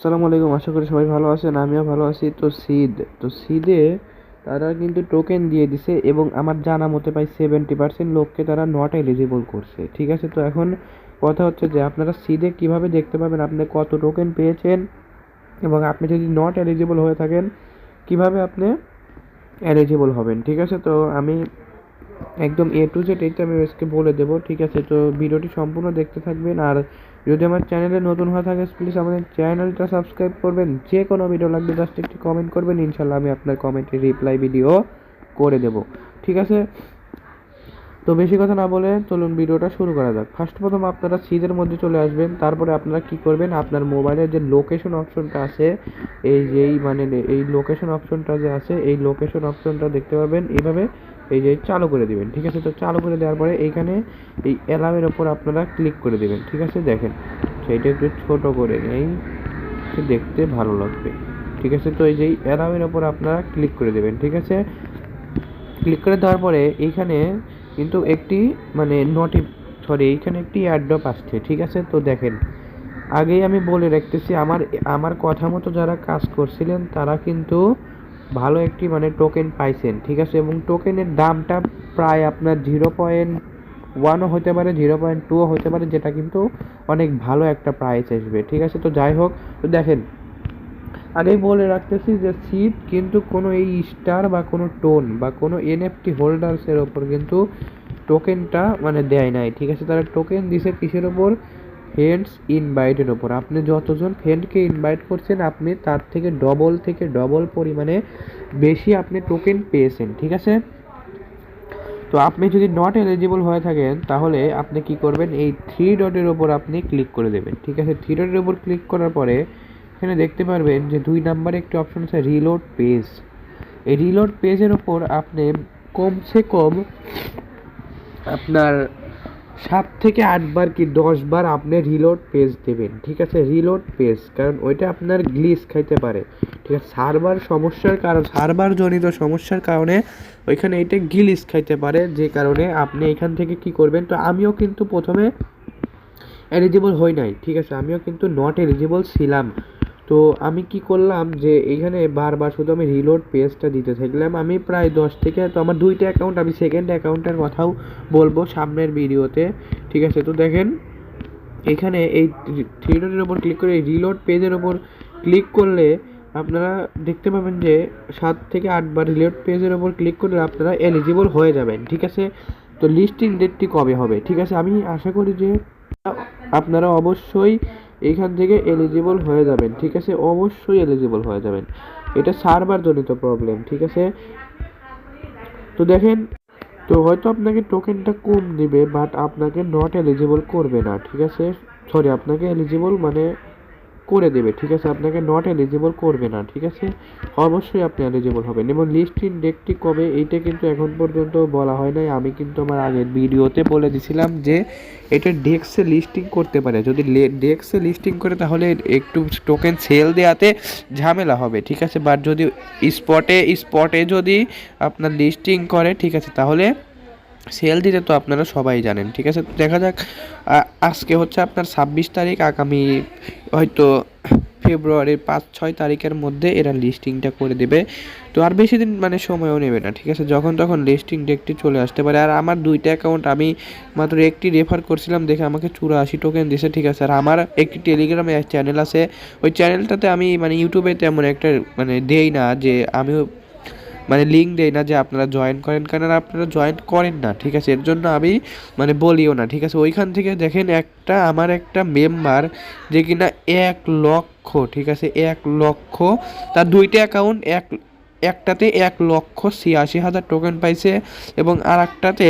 আসসালামু আলাইকুম, আশা করি সবাই ভালো আছেন, আমিও ভালো আছি। তো সিদ তো সিদে তারা কিন্তু টোকেন দিয়ে দিছে এবং আমার জানা মতে প্রায় সেভেন্টি পার্সেন্ট লোককে তারা নট এলিজিবল করছে, ঠিক আছে? তো এখন কথা হচ্ছে যে আপনারা সিদে কীভাবে দেখতে পাবেন আপনি কত টোকেন পেয়েছেন এবং আপনি যদি নট এলিজিবল হয়ে থাকেন, কীভাবে আপনি এলিজিবল হবেন, ঠিক আছে? তো আমি একদম এ টু জেড এইটা আমি আজকে বলে দেবো, ঠিক আছে? তো ভিডিওটি সম্পূর্ণ দেখতে থাকবেন আর যদি আমার চ্যানেলে নতুন হয়ে থাকে প্লিজ আমাদের চ্যানেলটা সাবস্ক্রাইব করবেন। যে কোনো ভিডিও লাগবে জাস্ট একটি কমেন্ট করবেন ইনশাল্লাহ আমি আপনার কমেন্টে রিপ্লাই ভিডিও করে দেব। ঠিক আছে? তো বেশি কথা না বলে চলুন ভিডিওটা শুরু করা যাক। ফার্স্ট প্রথম আপনারা সিজের মধ্যে চলে আসবেন। তারপরে আপনারা কি করবেন? আপনার মোবাইলের যে লোকেশন অপশনটা আছে, এই যেই মানে এই লোকেশন অপশনটা যে আছে, এই লোকেশন অপশনটা দেখতে পাবেন এইভাবে এই যে চালু করে দিবেন, ঠিক আছে? তো চালু করে দেওয়ার পরে এইখানে এই অ্যালার্মের ওপর আপনারা ক্লিক করে দিবেন, ঠিক আছে? দেখেন, সেইটা একটু ছোট করে নেই দেখতে ভালো লাগবে, ঠিক আছে? তো এই যে অ্যালার্মের ওপর আপনারা ক্লিক করে দেবেন, ঠিক আছে? ক্লিক করে দেওয়ার পরে এইখানে কিন্তু একটি মানে নোটি সরি এইখানে একটি অ্যাড্রপ আসছে, ঠিক আছে? তো দেখেন, আগেই আমি বলে রাখতেছি, আমার আমার কথা মতো যারা কাজ করছিলেন তারা কিন্তু ভালো একটি মানে টোকেন পাইছেন, ঠিক আছে? এবং টোকেনের দামটা প্রায় আপনার জিরো পয়েন্ট ওয়ানও হতে পারে জিরো পয়েন্ট টুও হতে পারে, যেটা কিন্তু অনেক ভালো একটা প্রাইস আসবে, ঠিক আছে? তো যাই হোক, তো দেখেন, আগেই বলে রাখতেছি যে সিট কিন্তু কোনো এই স্টার বা কোনো টোন বা কোনো এনএফটি হোল্ডার্সের ওপর কিন্তু টোকেনটা মানে দেয় নাই, ঠিক আছে? তারা টোকেন দিছে কিসের ওপর? ফ্রেন্ডস ইনভাইটের ওপর আপনি যতজন ফ্রেন্ডকে ইনভাইট করছেন, আপনি তার থেকে ডবল থেকে ডবল পরিমাণে বেশি আপনি টোকেন পেয়েছেন, ঠিক আছে? তো আপনি যদি নট এলিজিবল হয়ে থাকেন, তাহলে আপনি কি করবেন? এই থ্রি ডটের ওপর আপনি ক্লিক করে দেবেন, ঠিক আছে? থ্রি ডটের ওপর ক্লিক করার পরে, এখানে দেখতে পারবেন যে দুই নাম্বারে একটি অপশন আছে রিলোড পেজ এই রিলোড পেজের ওপর আপনি কমসে কম আপনার সাত থেকে আটবার কি দশবার আপনি রিলোড পেজ দেবেন, ঠিক আছে? রিলোড পেজ কারণ ওইটা আপনার গ্লিস খাইতে পারে, ঠিক আছে? সার্ভার সমস্যার কারণ সার্ভার জনিত সমস্যার কারণে ওইখানে এটা গ্লিস খাইতে পারে, যে কারণে আপনি এখান থেকে কি করবেন, তো আমিও কিন্তু প্রথমে এলিজিবল হই নাই, ঠিক আছে? আমিও কিন্তু নট এলিজিবল ছিলাম। তো আমি কি করলাম যে এইখানে বারবার শুধু আমি রিলোড পেজটা দিতে থাকলাম। আমি প্রায় দশ থেকে, তো আমার দুইটা অ্যাকাউন্ট আমি সেকেন্ড অ্যাকাউন্টের কথাও বলব সামনের ভিডিওতে, ঠিক আছে? তো দেখেন, এখানে এই থ্রি ওপর ক্লিক করে, এই রিলোড পেজের ওপর ক্লিক করলে আপনারা দেখতে পাবেন যে সাত থেকে আটবার রিলোড পেজের ওপর ক্লিক করলে আপনারা এলিজিবল হয়ে যাবেন, ঠিক আছে? তো লিস্টিং ডেটটি কবে হবে, ঠিক আছে? আমি আশা করি যে আপনারা অবশ্যই এইখান থেকে এলিজিবল হয়ে যাবেন, ঠিক আছে? অবশ্যই এলিজিবল হয়ে যাবেন। এটা সার্ভার জনিত প্রবলেম ঠিক আছে? তো দেখেন, তো হয়তো আপনাকে টোকেনটা কম দিবে বাট আপনাকে নট এলিজিবল করবে না, ঠিক আছে? সরি আপনাকে এলিজিবল মানে করে দেবে, ঠিক আছে? আপনাকে নট এলিজিবল করবে না, ঠিক আছে? অবশ্যই আপনি এলিজিবল হবেন। এবং লিস্টিং ডেটটি কবে, এইটা কিন্তু এখন পর্যন্ত বলা হয় নাই। আমি কিন্তু আমার আগের ভিডিওতে বলে দিছিলাম যে, এটা ডেক্সে লিস্টিং করতে পারে। যদি ডেক্সে লিস্টিং করে, তাহলে একটু টোকেন সেল দেওয়াতে ঝামেলা হবে, ঠিক আছে? বাট যদি স্পটে স্পটে যদি আপনার লিস্টিং করে, ঠিক আছে? তাহলে সেল দিতে তো আপনারা সবাই জানেন, ঠিক আছে? দেখা যাক আজকে হচ্ছে আপনার ছাব্বিশ তারিখ, আগামী হয়তো ফেব্রুয়ারির পাঁচ, ছয় তারিখের মধ্যে এরা লিস্টিংটা করে দেবে। তো আর বেশি দিন মানে সময়ও নেবে না, ঠিক আছে? যখন তখন লিস্টিং ডেটটি চলে আসতে পারে। আর আমার দুইটা অ্যাকাউন্ট আমি মাত্র একটি রেফার করছিলাম, দেখে আমাকে চুরাশি টোকেন দিয়েছে ঠিক আছে? আর আমার একটি টেলিগ্রামে চ্যানেল আছে। ওই চ্যানেলটাতে আমি মানে ইউটিউবে তেমন একটা মানে দেই না যে আমিও মানে লিঙ্ক দেয় না যে আপনারা জয়েন করেন কারণ আপনারা জয়েন করেন না, ঠিক আছে? এর জন্য আমি মানে বলিও না, ঠিক আছে? ওইখান থেকে দেখেন একটা, আমার একটা মেম্বার যে কিনা এক লক্ষ, ঠিক আছে? এক লক্ষ, তার দুইটা অ্যাকাউন্ট এক, একটাতে এক লক্ষ ছিয়াশি হাজার টোকেন পাইছে এবং আর একটাতে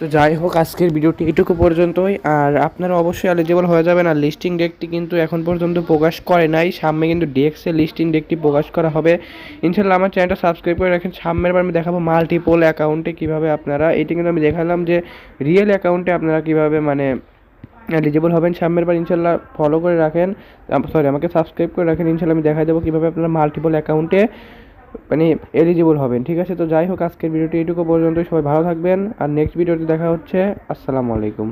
তো যাই হোক, আজকের ভিডিওটি এটুকু পর্যন্তই। আর আপনারা অবশ্যই এলিজিবল হয়ে যাবেন, আর লিস্টিং ডেকটি কিন্তু এখন পর্যন্ত প্রকাশ করে নাই। সামনে কিন্তু ডেক্সে লিস্টিং ডেকটি প্রকাশ করা হবে। ইনশাল্লাহ আমার চ্যানেলটা সাবস্ক্রাইব করে রাখেন। সামনের বার আমি দেখাবো মাল্টিপল অ্যাকাউন্টে কীভাবে আপনারা, এটি কিন্তু আমি দেখালাম যে রিয়েল অ্যাকাউন্টে আপনারা কীভাবে মানে এলিজিবল হবেন সামনের বার ইনশাল্লাহ ফলো করে রাখেন। সরি আমাকে সাবস্ক্রাইব করে রাখেন। ইনশাল্লাহ আমি দেখাই দেবো কীভাবে আপনারা মাল্টিপল অ্যাকাউন্টে মানে এলিজিবল হবেন, ঠিক আছে? তো যাই হোক, আজকের ভিডিওটি এইটুকু পর্যন্ত সবাই ভালো থাকবেন, আর নেক্সট ভিডিওতে দেখা হচ্ছে। আসসালামু আলাইকুম।